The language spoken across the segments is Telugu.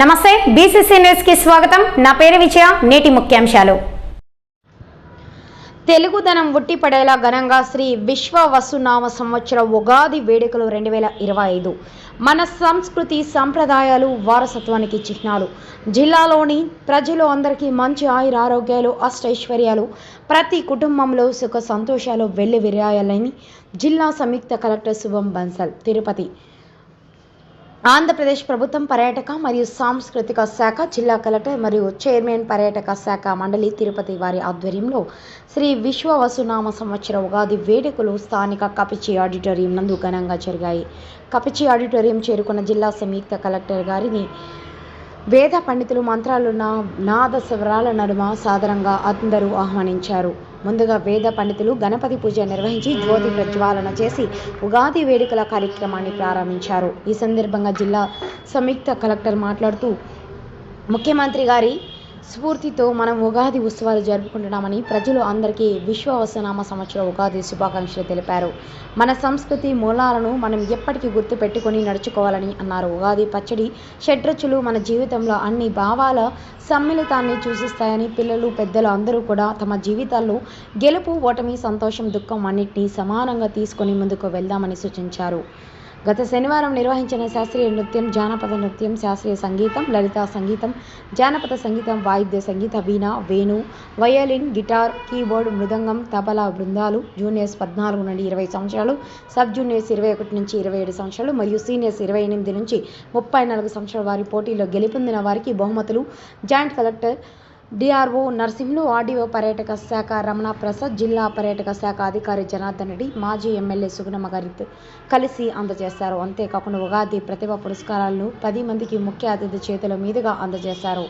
నమస్తే బీసీసీ న్యూస్కి స్వాగతం. నా పేరు విజయ నేటి ముఖ్యాంశాలు. తెలుగుదనం ఉట్టిపడేలా ఘనంగా శ్రీ విశ్వ వసునామ సంవత్సర ఉగాది వేడుకలు రెండు వేల ఇరవై ఐదు. మన సంస్కృతి సంప్రదాయాలు వారసత్వానికి చిహ్నాలు. జిల్లాలోని ప్రజలు అందరికీ మంచి ఆయుర ఆరోగ్యాలు అష్టైశ్వర్యాలు ప్రతి కుటుంబంలో సుఖ సంతోషాలు వెళ్ళి విరాయాలని జిల్లా సంయుక్త కలెక్టర్ శుభం బన్సల్ తిరుపతి. ఆంధ్రప్రదేశ్ ప్రభుత్వం పర్యాటక మరియు సాంస్కృతిక శాఖ జిల్లా కలెక్టర్ మరియు చైర్మన్ పర్యాటక శాఖ మండలి తిరుపతి వారి ఆధ్వర్యంలో శ్రీ విశ్వవసునామ సంవత్సర ఉగాది వేడుకలు స్థానిక కపిచి ఆడిటోరియం నందు ఘనంగా జరిగాయి. కపిచి ఆడిటోరియం చేరుకున్న జిల్లా సంయుక్త కలెక్టర్ గారిని వేద పండితులు మంత్రాలు నా నాద స్వరాల నడుమ సాధారణంగా అందరూ ఆహ్వానించారు. ముందుగా వేద పండితులు గణపతి పూజ నిర్వహించి జ్యోతి ప్రజ్వాలన చేసి ఉగాది వేడుకల కార్యక్రమాన్ని ప్రారంభించారు. ఈ సందర్భంగా జిల్లా సంయుక్త కలెక్టర్ మాట్లాడుతూ ముఖ్యమంత్రి గారి స్ఫూర్తితో మనం ఉగాది ఉత్సవాలు జరుపుకుంటున్నామని ప్రజలు అందరికీ విశ్వవసనామ సంవత్సర ఉగాది శుభాకాంక్షలు తెలిపారు. మన సంస్కృతి మూలాలను మనం ఎప్పటికీ గుర్తు పెట్టుకొని నడుచుకోవాలని అన్నారు. ఉగాది పచ్చడి షడ్రుచులు మన జీవితంలో అన్ని భావాల సమ్మిళితాన్ని సూచిస్తాయని పిల్లలు పెద్దలు అందరూ కూడా తమ జీవితాల్లో గెలుపు ఓటమి సంతోషం దుఃఖం అన్నింటినీ సమానంగా తీసుకొని ముందుకు వెళ్దామని సూచించారు. గత శనివారం నిర్వహించిన శాస్త్రీయ నృత్యం జానపద నృత్యం శాస్త్రీయ సంగీతం లలిత సంగీతం జానపద సంగీతం వాయిద్య సంగీత veena Venu violin guitar keyboard mridangam tabla బృందాలు జూనియర్స్ పద్నాలుగు నుండి ఇరవై సంవత్సరాలు సబ్ జూనియర్స్ ఇరవై ఒకటి నుంచి ఇరవై ఏడు సంవత్సరాలు మరియు సీనియర్స్ ఇరవై ఎనిమిది నుంచి ముప్పై నాలుగు సంవత్సరాల వారి పోటీలో గెలుపొందిన వారికి బహుమతులు. Joint collector DRO Narsimhulu RDO పర్యాటక శాఖ రమణ ప్రసాద్ జిల్లా పర్యాటక శాఖ అధికారి జనార్దన్ రెడ్డి మాజీ ఎమ్మెల్యే సుగుణమ్మ గారితో కలిసి అందజేశారు. అంతేకాకుండా ఉగాది ప్రతిభ పురస్కారాలను పది మందికి ముఖ్య అతిథి చేతుల మీదుగా అందజేశారు.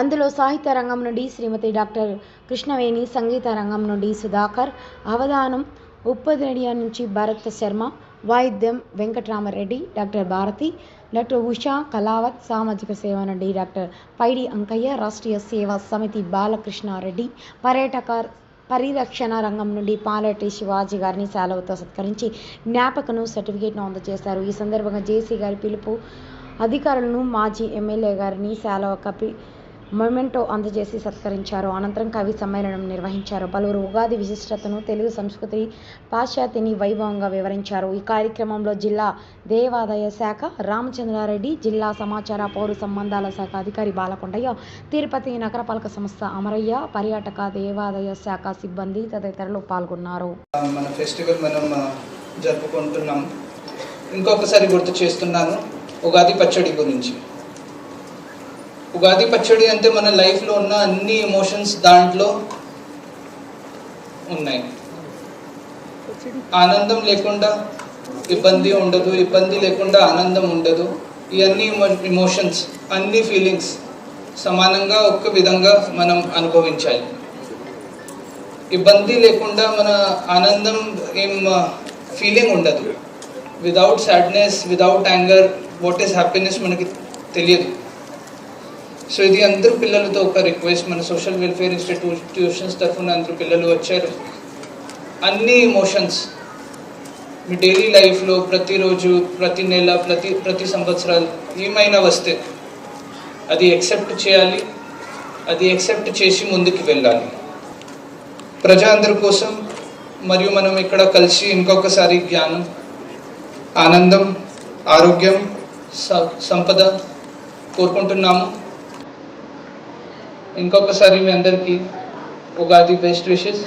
అందులో సాహిత్య రంగం నుండి శ్రీమతి డాక్టర్ కృష్ణవేణి సంగీత రంగం నుండి సుధాకర్ అవధానం ఉప్పదినడియా నుంచి భరత్ శర్మ వాయిద్యం వెంకటరామరెడ్డి డాక్టర్ భారతి డాక్టర్ ఉషా కళావత్ సామాజిక సేవ నుండి డాక్టర్ పైడి అంకయ్య రాష్ట్రీయ సేవా సమితి బాలకృష్ణారెడ్డి పర్యాటక పరిరక్షణ రంగం నుండి పాలెటి శివాజీ గారిని సెలవుతో సత్కరించి జ్ఞాపకను సర్టిఫికేట్ను అందజేశారు. ఈ సందర్భంగా జేసీ గారి పిలుపు అధికారులను మాజీ ఎమ్మెల్యే గారిని సెలవు కపి మొమెంటో అందజేసి సత్కరించారు. అనంతరం కవి సమ్మేళనం నిర్వహించారు. పలువురు ఉగాది విశిష్టతను తెలుగు సంస్కృతి పాశ్చాత్యని వైభవంగా వివరించారు. ఈ కార్యక్రమంలో జిల్లా దేవాదాయ శాఖ రామచంద్రారెడ్డి జిల్లా సమాచార పౌర సంబంధాల శాఖ అధికారి బాలకొండయ్య తిరుపతి నగరపాలక సంస్థ అమరయ్య పర్యాటక దేవాదాయ శాఖ సిబ్బంది తదితరులు పాల్గొన్నారు. మన ఫెస్టివల్ మనం జరుపుకుంటున్నాం. ఇంకొకసారి గుర్తు చేస్తున్నాను. ఉగాది పచ్చడి గురించి. ఉగాది పచ్చడి అంటే మన లైఫ్లో ఉన్న అన్ని ఎమోషన్స్ దాంట్లో ఉన్నాయి. ఆనందం లేకుండా ఇబ్బంది ఉండదు ఇబ్బంది లేకుండా ఆనందం ఉండదు. ఈ అన్ని ఎమోషన్స్ అన్ని ఫీలింగ్స్ సమానంగా ఒక్క విధంగా మనం అనుభవించాలి. ఇబ్బంది లేకుండా మన ఆనందం ఏం ఫీలింగ్ ఉండదు. Without sadness without anger what is happiness మనకి తెలియదు. సో ఇది అందరు పిల్లలతో ఒక రిక్వెస్ట్ మన సోషల్ వెల్ఫేర్ ఇన్స్టిట్యూషన్స్ తరఫున అందరు పిల్లలు వచ్చారు. అన్ని ఇమోషన్స్ మీ డైలీ లైఫ్లో ప్రతిరోజు ప్రతి నెల ప్రతి ప్రతి సంవత్సరాలు ఏమైనా వస్తే అది యాక్సెప్ట్ చేయాలి. అది యాక్సెప్ట్ చేసి ముందుకు వెళ్ళాలి. ప్రజా అందరి కోసం మరియు మనం ఇక్కడ కలిసి ఇంకొకసారి జ్ఞానం ఆనందం ఆరోగ్యం స- సంపద కోరుకుంటున్నాము. ఇంకొకసారి మీ అందరికీ ఉగాది బెస్ట్ విషెస్